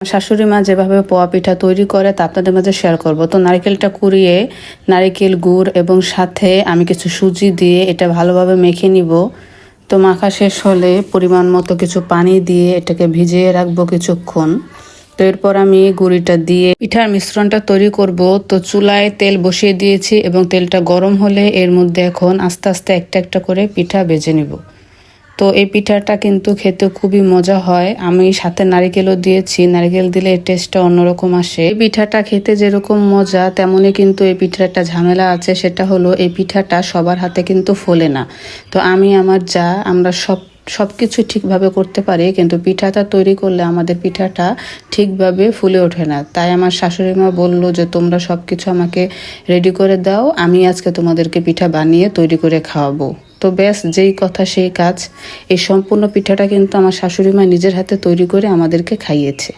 শাশুড়ি মা যেভাবে পোয়া পিঠা তৈরি করে, তা আপনাদের মাঝে শেয়ার করব। তো নারকেলটা কুড়িয়ে, নারকেল গুড় এবং সাথে আমি কিছু সুজি দিয়ে এটা ভালোভাবে মেখে নিব। তো মাখা শেষ হলে পরিমাণ মতো কিছু পানি দিয়ে এটাকে ভিজিয়ে রাখব কিছুক্ষণ। তো এরপর আমি গুঁড়িটা দিয়ে পিঠার মিশ্রণটা তৈরি করব। তো চুলায় তেল বসিয়ে দিয়েছি এবং তেলটা গরম হলে এর মধ্যে এখন আস্তে আস্তে একটা একটা করে পিঠা বেজে নিব। তো এই পিঠাটা কিন্তু খেতে খুবই মজা হয়। আমি সাথে নারিকেলও দিয়েছি। নারিকেল দিলে এর টেস্টটা অন্যরকম আসে। এই পিঠাটা খেতে যেরকম মজা, তেমনই কিন্তু এই পিঠার একটা ঝামেলা আছে। সেটা হলো, এই পিঠাটা সবার হাতে কিন্তু ফোলে না। তো আমি, আমার যা, আমরা সব সব কিছু ঠিকভাবে করতে পারি, কিন্তু পিঠাটা তৈরি করলে আমাদের পিঠাটা ঠিকভাবে ফুলে ওঠে না। তাই আমার শাশুড়ি মা বলল যে, তোমরা সব কিছু আমাকে রেডি করে দাও। আমি আজকে তোমাদেরকে পিঠা বানিয়ে তৈরি করে খাওয়াবো। তো ব্যাস, যেই কথা সেই কাজ। এই সম্পূর্ণ পিঠাটা কিন্তু আমার শাশুড়ি মা নিজের হাতে তৈরি করে আমাদেরকে খাইয়েছে।